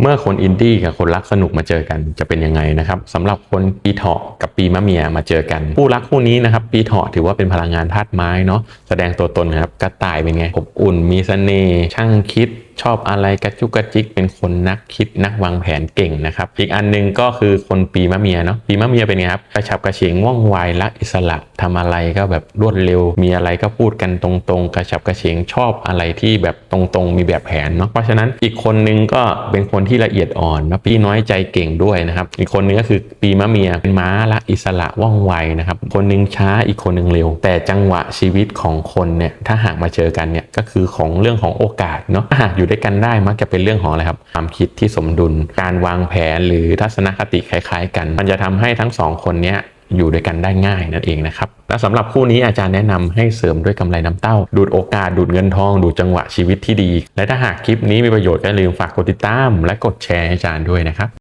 เมื่อคนอินดี้กับคนรักสนุกมาเจอกันจะเป็นยังไงนะครับสำหรับคนปีเถาะกับปีมะเมียมาเจอกันคู่รักคู่นี้นะครับปีเถาะถือว่าเป็นพลังงานธาตุไม้เนาะแสดงตัวตนนะครับกระต่ายเป็นไงอบอุ่นมีเสน่ห์ช่างคิด ชอบอะไรกระจุกกระจิกเป็นคนนักคิดนักวางแผนเก่งนะครับอีกอันหนึงก็คือคนปีมะเมียเนาะปีมะเมียเป็นไงครับกระฉับกระเฉงว่องไวรักอิสระทำอะไรก็แบบรวดเร็ว มีอะไรก็พูดกันตรงๆ กระฉับกระเฉงชอบอะไรที่แบบตรงๆ มีแบบแผนเนาะเพราะฉะนั้นอีกคนนึงก็เป็นคนที่ละเอียดอ่อนนะปีน้อยใจเก่งด้วยนะครับอีกคนนึงก็คือปีมะเมียเป็นม้ารักอิสระว่องไวนะครับคนนึงช้าอีกคนนึงเร็ว แต่จังหวะชีวิตของคนเนี่ยถ้าหากมาเจอกันเนี่ยก็คือของเรื่องของโอกาสเนาะหากอยู่ด้วยกันได้มักจะเป็นเรื่องของอะไรครับความคิดที่สมดุล การวางแผนหรือทัศนคติคล้ายๆ กัน มันจะทำให้ทั้งสองคนนี้อยู่ด้วยกันได้ง่ายนั่นเองนะครับ และสำหรับคู่นี้อาจารย์แนะนำให้เสริมด้วยกำไรน้ำเต้า ดูดโอกาส ดูดเงินทอง ดูดจังหวะชีวิตที่ดี และถ้าหากคลิปนี้มีประโยชน์ก็อย่าลืมฝากกดติดตาม และกดแชร์ให้อาจารย์ด้วยนะครับ